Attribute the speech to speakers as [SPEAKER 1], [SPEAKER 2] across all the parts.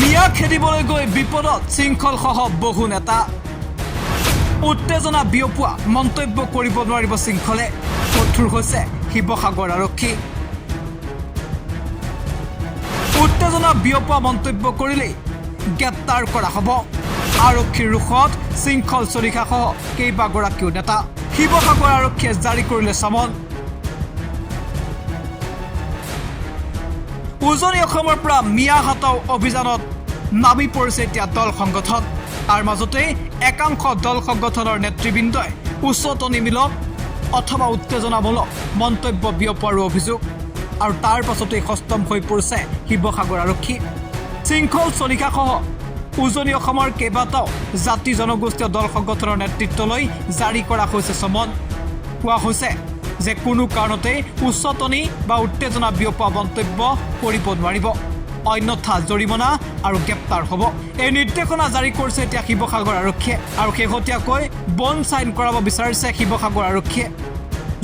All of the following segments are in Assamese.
[SPEAKER 1] মিয়া খেদিবলৈ গৈ বিপদত শৃংখলসহ বহু নেতা। উত্তেজনা বিয়পোৱা মন্তব্য কৰিব নোৱাৰিব শৃংখলে। কঠোৰ হৈছে শিৱসাগৰ আৰক্ষী। উত্তেজনা বিয়পোৱা মন্তব্য কৰিলেই গ্ৰেপ্তাৰ কৰা হ'ব। আৰক্ষীৰ ৰোষত শৃংখল চলিখাসহ কেইবাগৰাকীও নেতা। শিৱসাগৰ আৰক্ষীয়ে জাৰি কৰিলে চমন উজনি অসমৰ পৰা মিয়া হাটাও অভিযানত নামি পৰিছে এতিয়া দল সংগঠন। তাৰ মাজতেই একাংশ দল সংগঠনৰ নেতৃবৃন্দই উচ্চতনী মিলক অথবা উত্তেজনামূলক মন্তব্য বিয়পোৱাৰো অভিযোগ। আৰু তাৰ পাছতেই সষ্টম হৈ পৰিছে শিৱসাগৰ আৰক্ষী। শৃংখল চলিখাসহ উজনি অসমৰ কেইবাটাও জাতি জনগোষ্ঠীয় দল সংগঠনৰ নেতৃত্বলৈ জাৰি কৰা হৈছে চমন। কোৱা হৈছে যে কোনো কাৰণতে উচ্চতনী বা উত্তেজনা বিয়পোৱা মন্তব্য কৰিব নোৱাৰিব। অন্যথা জৰিমনা আৰু গ্ৰেপ্তাৰ হ'ব। এই নিৰ্দেশনা জাৰি কৰিছে এতিয়া শিৱসাগৰ আৰক্ষীয়ে আৰু শেহতীয়াকৈ বন চাইন কৰাব বিচাৰিছে শিৱসাগৰ আৰক্ষীয়ে।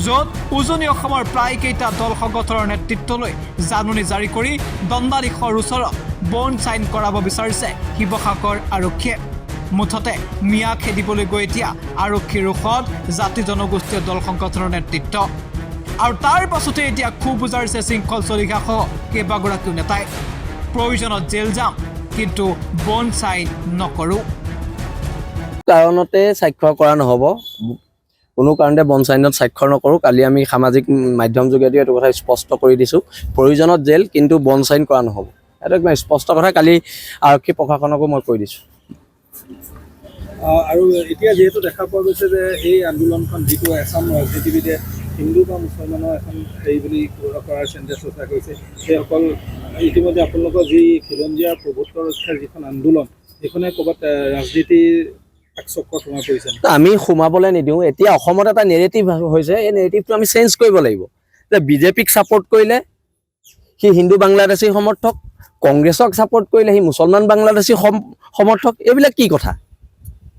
[SPEAKER 1] য'ত উজনি অসমৰ প্ৰায় কেইটা দল সংগঠনৰ নেতৃত্বলৈ জাননী জাৰি কৰি দণ্ডাধীশৰ ওচৰত বন চাইন কৰাব বিচাৰিছে শিৱসাগৰ আৰক্ষীয়ে। মুঠতে মিয়া খেদিবলৈ গৈ এতিয়া আৰক্ষীৰ ৰোষত জাতি জনগোষ্ঠীয় দল সংগঠনৰ নেতৃত্ব। আৰু তাৰ পাছতে এতিয়া ক্ষোভ বুজাৰিছে শৃংখল চলিখাসহ কেইবাগৰাকীও নেতাই। প্ৰয়োজনত জেল যাম, কিন্তু বন চাইন নকৰোঁ।
[SPEAKER 2] কাৰণতে স্বাক্ষৰ কৰা নহ'ব। কোনো কাৰণতে বনচাইনত স্বাক্ষৰ নকৰোঁ। কালি আমি সামাজিক মাধ্যম যোগেদি এইটো কথা স্পষ্ট কৰি দিছোঁ। প্ৰয়োজনত জেল, কিন্তু বনচাইন কৰা নহ'ব। এইটো একদম স্পষ্ট কথা। কালি আৰক্ষী প্ৰশাসনকো মই কৈ দিছোঁ।
[SPEAKER 3] আৰু এতিয়া যিহেতু দেখা পোৱা গৈছে যে এই আন্দোলনখন যিটো এছাম ৰাজনীতিবিদে হিন্দু বা মুছলমানৰ এখন হেৰি বুলি কৰাৰ চেষ্টা চৰ্চা কৰিছে সেইসকল ইতিমধ্যে আপোনালোকৰ যি খিলঞ্জীয়া প্ৰভুত্ব ৰক্ষাৰ যিখন আন্দোলন, সেইখনে ক'ৰবাত ৰাজনীতিৰ
[SPEAKER 2] আমি সোমাবলৈ নিদিওঁ। এতিয়া অসমত এটা নেৰেটিভ হৈছে, এই নেৰেটিভটো আমি চেঞ্জ কৰিব লাগিব। যে বিজেপিক ছাপৰ্ট কৰিলে সি হিন্দু বাংলাদেশী সমৰ্থক কংগ্ৰেছক ছাপৰ্ট কৰিলে সি মুছলমান বাংলাদেশী সম- সমৰ্থক এইবিলাক কি কথা?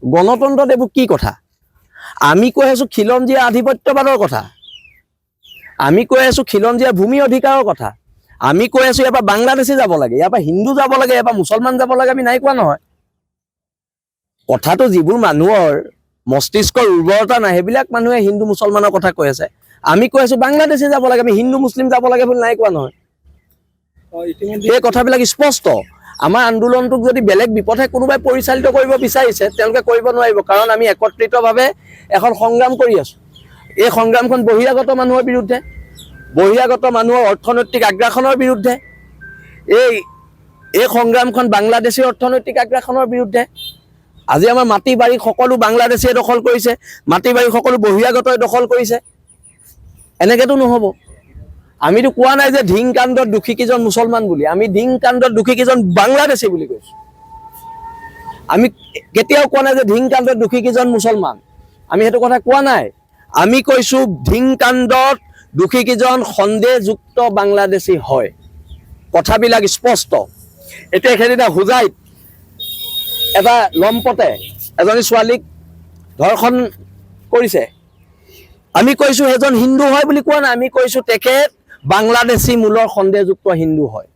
[SPEAKER 2] গণতন্ত্ৰত এইবোৰ কি কথা? আমি কৈ আছোঁ খিলঞ্জীয়া আধিপত্যবাদৰ কথা। আমি কৈ আছোঁ খিলঞ্জীয়া ভূমি অধিকাৰৰ কথা। আমি কৈ আছোঁ ইয়াৰ পৰা বাংলাদেশী যাব লাগে ইয়াৰ পৰা হিন্দু যাব লাগে ইয়াৰ পৰা মুছলমান যাব লাগে আমি নাই কোৱা নহয়। কথাটো যিবোৰ মানুহৰ মস্তিষ্কৰ উৰ্বৰতা নাই সেইবিলাক মানুহে হিন্দু মুছলমানৰ কথা কৈ আছে। আমি কৈ আছো বাংলাদেশে যাব লাগে আমি হিন্দু মুছলিম যাব লাগে বুলি নাই কোৱা নহয়। সেই কথাবিলাক স্পষ্ট। আমাৰ আন্দোলনটোক যদি বেলেগ বিপথে কোনোবাই পৰিচালিত কৰিব বিচাৰিছে, তেওঁলোকে কৰিব নোৱাৰিব, কাৰণ আমি একত্ৰিতভাৱে এখন সংগ্ৰাম কৰি আছো। এই সংগ্ৰামখন বহিৰাগত মানুহৰ বিৰুদ্ধে, বহিৰাগত মানুহৰ অৰ্থনৈতিক আগ্ৰাসনৰ বিৰুদ্ধে, এই এই সংগ্ৰামখন বাংলাদেশী অৰ্থনৈতিক আগ্ৰাসনৰ বিৰুদ্ধে। আজি আমাৰ মাটি বাৰী সকলো বাংলাদেশীয়ে দখল কৰিছে মাটি বাৰী সকলো বহিৰাগতই দখল কৰিছে। এনেকেতো নহ'ব। আমিতো কোৱা নাই যে ধিং কাণ্ডত দোষী কেইজন মুছলমান বুলি। আমি ধিং কাণ্ডত দোষী কেইজন বাংলাদেশী বুলি কৈছো। আমি কেতিয়াও কোৱা নাই যে ধিং কাণ্ডত দোষী কেইজন মুছলমান। আমি সেইটো কথা কোৱা নাই। আমি কৈছো ধিং কাণ্ডত দোষী কেইজন সন্দেহযুক্ত বাংলাদেশী হয়। কথাবিলাক স্পষ্ট। এতিয়া সেইদিনা হোজাইত এটা লম্পতে এজনী ছোৱালীক ধৰ্ষণ কৰিছে। আমি কৈছো সেইজন হিন্দু হয় বুলি কোৱা নাই। আমি কৈছো তেখেত বাংলাদেশী মূলৰ সন্দেহযুক্ত হিন্দু হয়।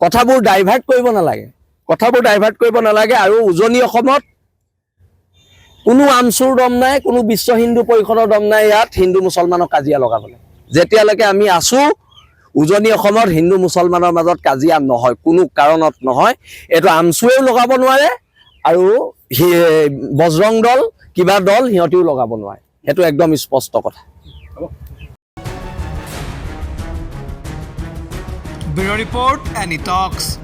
[SPEAKER 2] কথাবোৰ ডাইভাৰ্ট কৰিব নালাগে। কথাবোৰ ডাইভাৰ্ট কৰিব নালাগে আৰু উজনি অসমত কোনো আমচুৰ দম নাই কোনো বিশ্ব হিন্দু পৰিষদৰ দম নাই ইয়াত হিন্দু মুছলমানক কাজিয়া লগাবলৈ। যেতিয়ালৈকে আমি আছো উজনি অসমত হিন্দু মুছলমানৰ মাজত কাজিয়া নহয় কোনো কাৰণত নহয়। এইটো আমচুৱেও লগাব নোৱাৰে আৰু বজৰং দল কিবা দল সিহঁতিও লগাব নোৱাৰে। সেইটো একদম স্পষ্ট কথা।
[SPEAKER 1] Bureau Report, Any Talks.